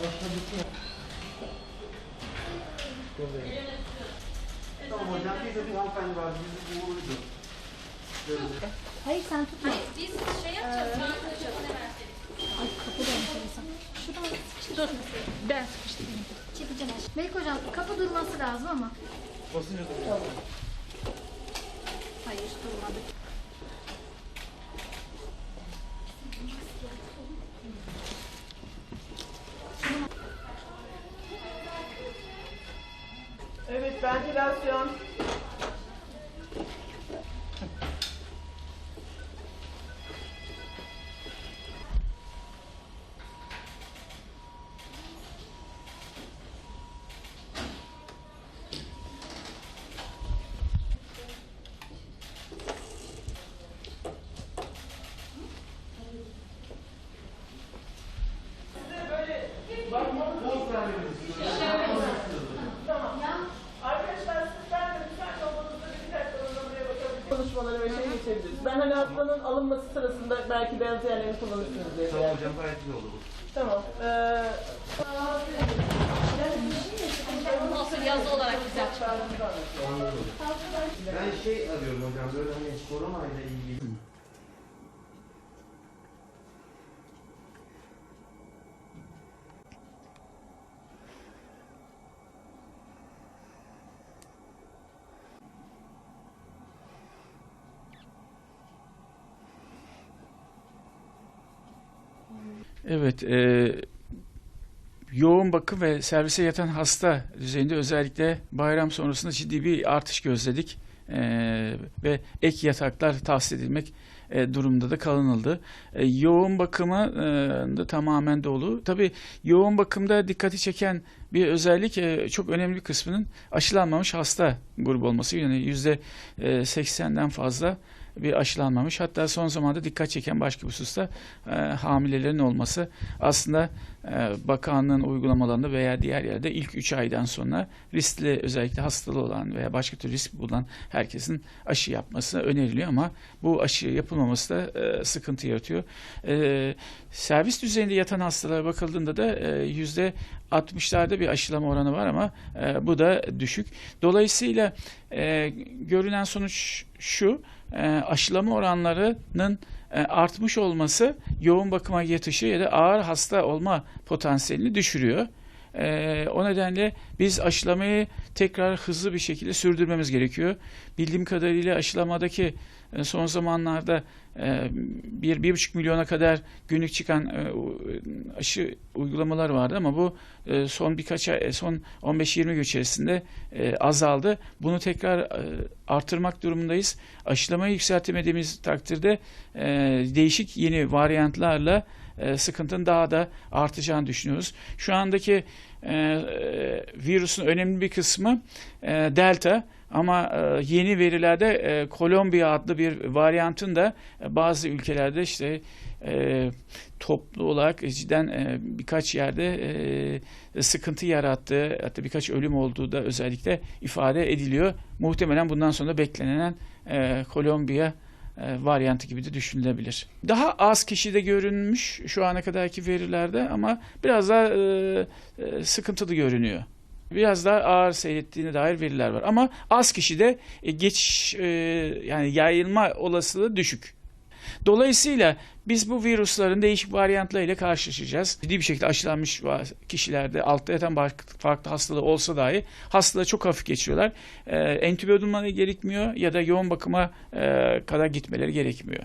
Başka bir şey. Tamam hocam bir de bir hanımefendi var. Bizi uğurdu. Hayır sen tutma. Hayır biz şey yapacağız. Ee, Ay kapı da enteresan. Şuradan sıkıştırmasın. Ben sıkıştırayım. Çekeceğim. Melik hocam kapı durması lazım ama. Basınca duruyor. Hayır durmadı. Ventilasyon. Konuşmaları ve şey geçebiliriz. Ben hani hastanın alınması sırasında belki beyaz yerlerini kullanırsınız diye. Tamam hocam gayet iyi oldu bu. Tamam. Ee, Olsun yazı olarak güzel. Anladım. Ben şey arıyorum hocam böyle hani korona ile ilgili. Evet, e, yoğun bakım ve servise yatan hasta düzeyinde özellikle bayram sonrasında ciddi bir artış gözledik E, ve ek yataklar tahsis edilmek e, durumda da kalınıldı. E, yoğun bakımı e, da tamamen dolu. Tabii yoğun bakımda dikkati çeken bir özellik e, çok önemli bir kısmının aşılanmamış hasta grubu olması. Yani yüzde e, 80'den fazla bir aşılanmamış. Hatta son zamanda dikkat çeken başka bir hususta e, hamilelerin olması. Aslında bakanlığın uygulamalarında veya diğer yerde ilk 3 aydan sonra riskli özellikle hastalığı olan veya başka türlü risk bulunan herkesin aşı yapması öneriliyor ama bu aşı yapılmaması da e, sıkıntı yaratıyor. E, servis düzeyinde yatan hastalara bakıldığında da e, yüzde 60'larda bir aşılama oranı var ama e, bu da düşük. Dolayısıyla e, görünen sonuç şu, e, aşılama oranlarının e, artmış olması yoğun bakıma yatışı ya da ağır hasta olma potansiyelini düşürüyor. E, o nedenle biz aşılamayı tekrar hızlı bir şekilde sürdürmemiz gerekiyor. Bildiğim kadarıyla aşılamadaki e, son zamanlarda e, bir, bir buçuk milyona kadar günlük çıkan e, aşı uygulamalar vardı ama bu e, son birkaç ay, e, son 15-20 gün içerisinde e, azaldı. Bunu tekrar e, artırmak durumundayız. Aşılamayı yükseltemediğimiz takdirde e, değişik yeni varyantlarla e, sıkıntının daha da artacağını düşünüyoruz. Şu andaki e, virüsün önemli bir kısmı e, delta ama e, yeni verilerde e, Kolombiya adlı bir varyantın da e, bazı ülkelerde işte e, toplu olarak cidden e, birkaç yerde e, sıkıntı yarattığı hatta birkaç ölüm olduğu da özellikle ifade ediliyor. Muhtemelen bundan sonra beklenen e, Kolombiya varyantı gibi de düşünülebilir. Daha az kişide görünmüş şu ana kadarki verilerde ama biraz daha e, e, sıkıntılı görünüyor. Biraz daha ağır seyrettiğine dair veriler var. Ama az kişide e, geçiş e, yani yayılma olasılığı düşük. Dolayısıyla biz bu virüslerin değişik varyantlarıyla karşılaşacağız. Ciddi bir şekilde aşılanmış kişilerde altta yatan farklı hastalığı olsa dahi hastalığı çok hafif geçiriyorlar. E, entübe edilmeleri gerekmiyor ya da yoğun bakıma e, kadar gitmeleri gerekmiyor.